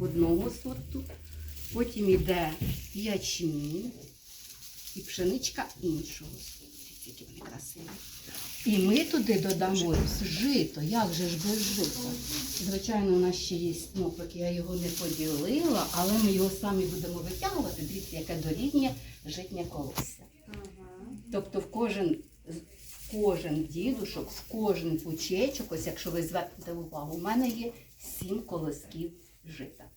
одного сорту, потім йде ячмінь і пшеничка іншого сорту. Які вони красиві. І ми туди додамо жито. Як же ж без жита? Звичайно, у нас ще є снопик, я його не поділила, але ми його самі будемо витягувати. Дивіться, яке дорівнює житнє колосся. Тобто в кожен, в кожен дідушок, в кожен пучечок, ось якщо ви звернете увагу, у мене є сім колосків жита.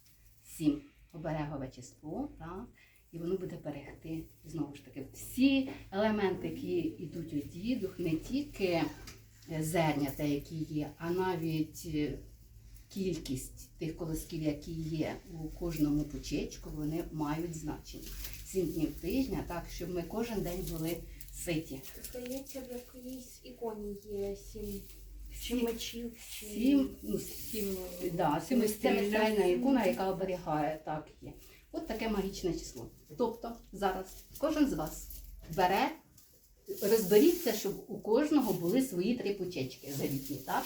Сім оберегове число, так? і воно буде берегти знову ж таки всі елементи, які йдуть у дідух, не тільки е, зернята, які є, а навіть е, кількість тих колосків, які є у кожному пучечку, вони мають значення. Сім днів тижня, так, щоб ми кожен день були ситі. Здається, в якоїсь іконі є сім, сім Сім, мечів. чи сім, ну, сім да, семистрільна ікона, яка оберігає, так є. От таке магічне число. Тобто зараз кожен з вас бере, розберіться, щоб у кожного були свої три пучечки завітні, так?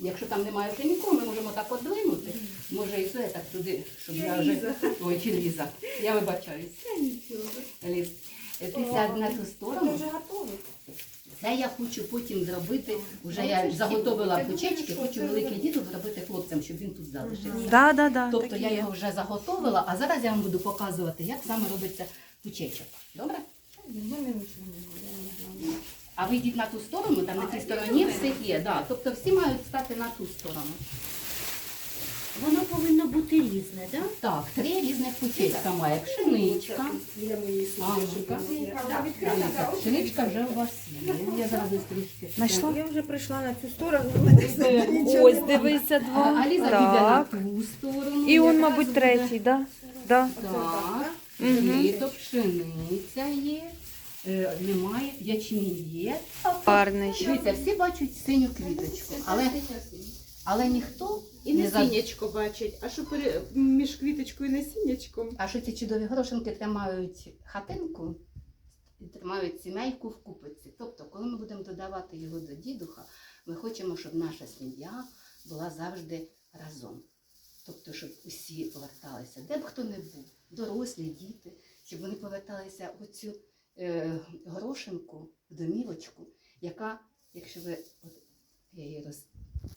Якщо там немає вже нікого, ми можемо так одвинути. Може і це так туди, щоб я вже. Ой, чи Ліза. Я вибачаюсь. Ліз. Ти сядь на ту сторону. вже готові. Це я хочу потім зробити. Вже я заготовила кучечки, хочу великий діду зробити хлопцям, щоб він тут залишився. Да, да, да, Тобто так і я є. його вже заготовила, а зараз я вам буду показувати, як саме робиться кучечок. Добре? А ви йдіть на ту сторону, там на тій стороні все є. Да. Тобто всі мають стати на ту сторону. Воно повинно бути різне, так? Так, три різних пучечка має. Пшеничка. Анжика. Пшеничка вже у вас є. Я зараз трішки. Знайшла? Я вже прийшла на цю сторону. Ось, дивися, два. А два. Аліза піде на ту сторону. І он, мабуть, третій, да? Да. Так, Мгм. жито, пшениця є, е, немає, ячмінь є. Гарний. Дивіться, всі бачать синю квіточку, але, але ніхто І не за... насіннячко бачить. А що пере... між квіточкою і насіннячком? А що ці чудові горошинки тримають хатинку і тримають сімейку в купиці. Тобто, коли ми будемо додавати його до дідуха, ми хочемо, щоб наша сім'я була завжди разом. Тобто, щоб усі поверталися, де б хто не був, дорослі, діти, щоб вони поверталися в цю е, горошинку, в домівочку, яка, якщо ви от, я її роз...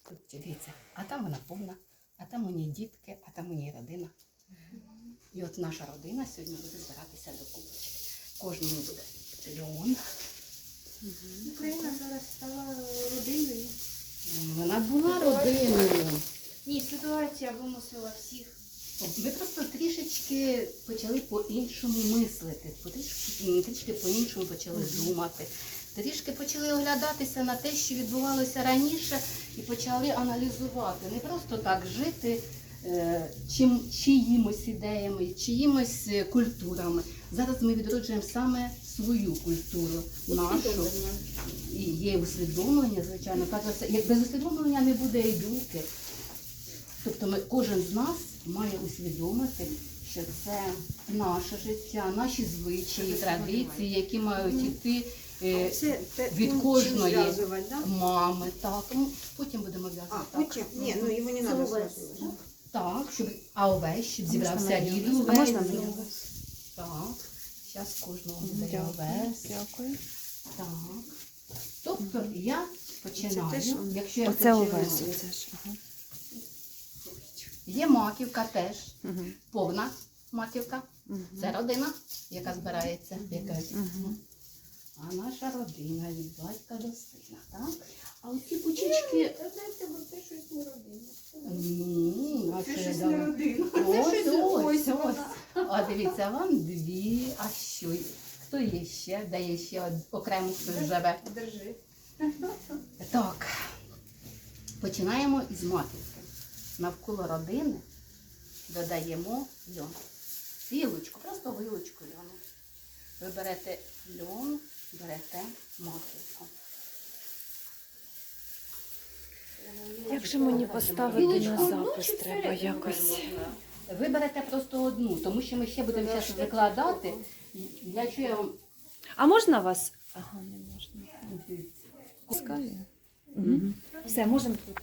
От, дивіться, а там вона повна, а там у ній дітки, а там у ній родина. І от наша родина сьогодні буде збиратися до кубочки. Кожному буде льон. Україна зараз стала родиною. Вона була родиною. Ні, ситуація вимусила всіх. Ми просто трішечки почали по-іншому мислити, трішки по-іншому почали думати, трішки почали оглядатися на те, що відбувалося раніше, і почали аналізувати. Не просто так жити е, чим, чиїмось ідеями, чиїмось е, культурами. Зараз ми відроджуємо саме свою культуру, нашу. І є усвідомлення, звичайно. Як без усвідомлення не буде і думки. Тобто ми, кожен з нас має усвідомити, що це наше життя, наші звичаї, традиції, які мають йти е, Це від кожної зв'язувати, да? мами. Так, ну, потім будемо А, так. потім? Ні, ну його не треба зв'язувати. Так, щоб а овець, щоб зібрався рід А увесь. можна мені? Так. Зараз кожного буде овець. Дякую. Так. Тобто я починаю, якщо я Оце починаю, овес. Це ж. Ага. є маківка теж, Мгм. повна маківка. Мгм. Це родина, яка збирається. Яка... Мгм. А наша родина від батька до сина, так? А оці пучечки, Знаєте, бо це щось не родина. ну, а Це це щось давай. не родина. Ось, ось, ось ось. А дивіться, вам дві, а що? Хто є ще? Де є ще од- окремо хтось живе? Держи. Так, починаємо із маківки. Навколо родини додаємо льон. Вілочку, просто вилочку льону. Ви берете льон, берете маківку. Як же мені поставити на запис треба якось? Ви берете просто одну, тому що ми ще будемо зараз викладати. Я вам А можна вас? Ага, не можна. Пускаю. Угу. Все, можемо тут.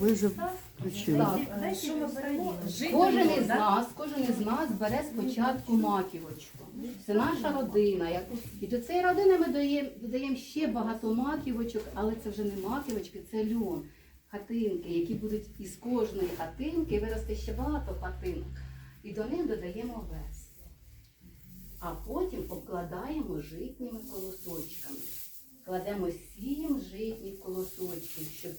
Ви вже включили. Так. Що ми беремо? Кожен із нас, кожен із нас бере спочатку маківочку. Це наша родина. яку- І до цієї родини ми додаємо, додаємо ще багато маківочок, але це вже не маківочки, це льон, хатинки, які будуть із кожної хатинки виросте ще багато хатинок. І до них додаємо овес. А потім обкладаємо житніми колосочками. Кладемо сім житніх колосочків, щоб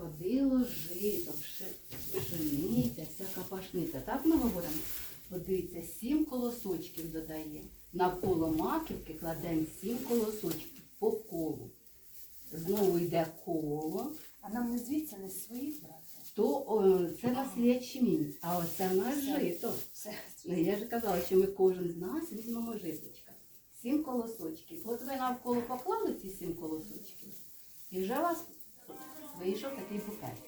родило жито, пши- пшениця, всяка пашниця. Так ми говоримо? От дивіться, сім колосочків додаємо. Навколо кладемо сім колосочків по колу. Знову йде коло, А нам не звідси, не своїх брати. то о, це у нас ячмінь, а оце в нас жито. Все. Ну, Я ж казала, що ми кожен з нас візьмемо житочка. Сім колосочків. От ви навколо поклали ці сім колосочків, і вже у вас вийшов такий букетик.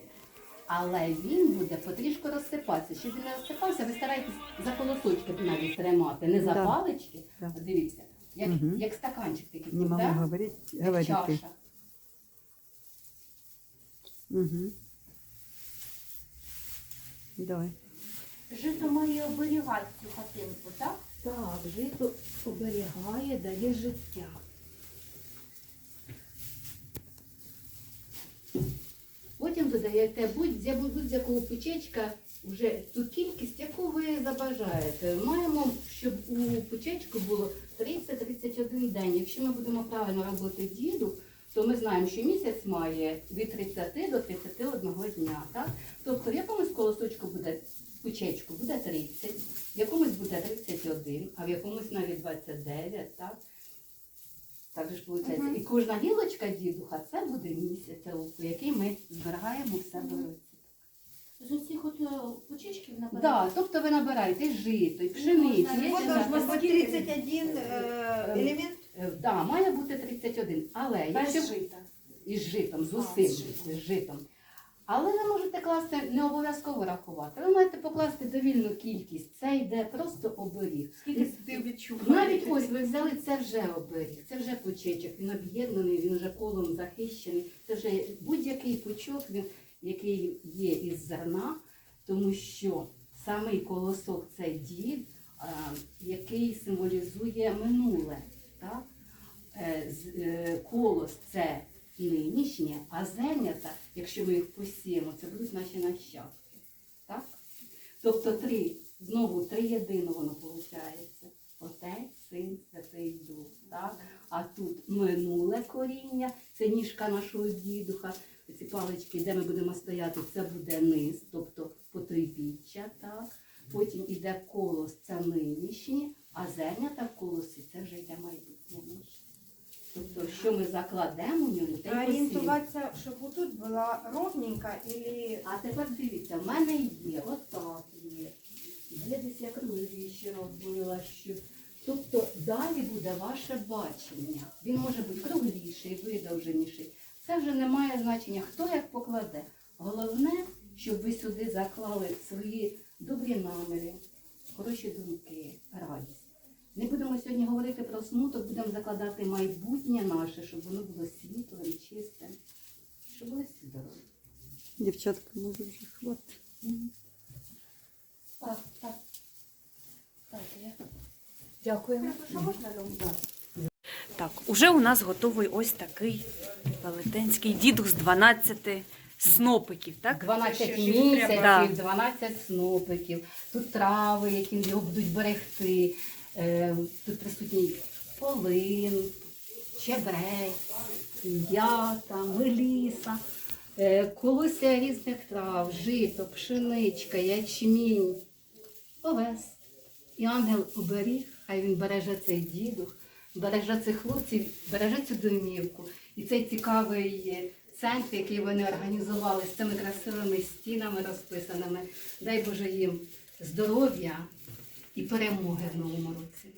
Але він буде потрішку розсипатися. Щоб він не розсипався, ви стараєтесь за колосочки навіть тримати, не за Да. палички. Да. Дивіться, як, Мгм. як стаканчик такий, Не да? могу говорить, як говорите. чаша. Угу. Давай. Жито має оберігати цю хатинку, так? Так, жито оберігає, дає життя. Потім додаєте будь-я- будь-якого пучечка вже ту кількість, яку ви забажаєте. Маємо, щоб у пучечку було 30-31 день. Якщо ми будемо правильно робити діду, то ми знаємо, що місяць має від 30 до 31 дня. Так? Тобто в якомусь колосочку буде пучечку буде 30, в якомусь буде 31, а в якомусь навіть 29, так? Так же ж виходить. І кожна гілочка дідуха це буде місяць, у який ми збираємо в себе. З оцих от е, почечків Так, набирати. да, тобто ви набираєте жито, і пшеницю. можна є Вот ще должно на- быть 31 э, элемент. Е, Да, має бути 31, але якщо Без жита. із житом, з А, усім з житом. з житом. Але ви можете класти не обов'язково рахувати. Ви маєте покласти довільну кількість. Це йде просто оберіг. Скільки ти відчуваєш? Навіть ось ви взяли це вже оберіг, це вже пучечок, він об'єднаний, він вже колом захищений. Це вже будь-який пучок, він, який є із зерна, тому що самий колосок це дід, який символізує минуле. Так? Е, е, Колос це нинішнє, а зернята, якщо ми їх посіємо, це будуть наші нащадки. Так? Тобто три, знову три єдино воно виходить. Отець, син, святий дух. Так? А тут минуле коріння, це ніжка нашого дідуха. Ці палички, де ми будемо стояти, це буде низ, тобто потрипіччя. Так? Потім іде колос, це нинішнє, а зернята в колосі це вже йде майбутнє наше. Тобто, що ми закладемо в нього, те й посіємо. Ориентироваться, чтобы тут была ровненько или... А тепер дивіться, в мене є, отак є. Я десь я кругліші робила, що. Тобто далі буде ваше бачення. Він може бути кругліший, видовженіший. Це вже не має значення, хто як покладе. Головне, щоб ви сюди заклали свої добрі наміри, хороші думки, радість. Не будемо сьогодні говорити про смуток, будемо закладати майбутнє наше, щоб воно було світлим, чистим, щоб були всі здорові. Дівчатка, може вже хватить. Так, так. Так, я. Дякуємо. Що можна робити? Так, уже у нас готовий ось такий велетенський дідух з 12 снопиків, так? 12 Ще ж їх місяців, треба. 12 снопиків, тут трави, які його будуть берегти, е, тут присутній полин, чебрець, ята, меліса, е, колося різних трав, жито, пшеничка, ячмінь, овес. І ангел оберіг, хай він береже цей дідух, береже цих хлопців, береже цю домівку. І цей цікавий центр, який вони організували з цими красивими стінами розписаними. Дай Боже їм здоров'я і перемоги в новому році.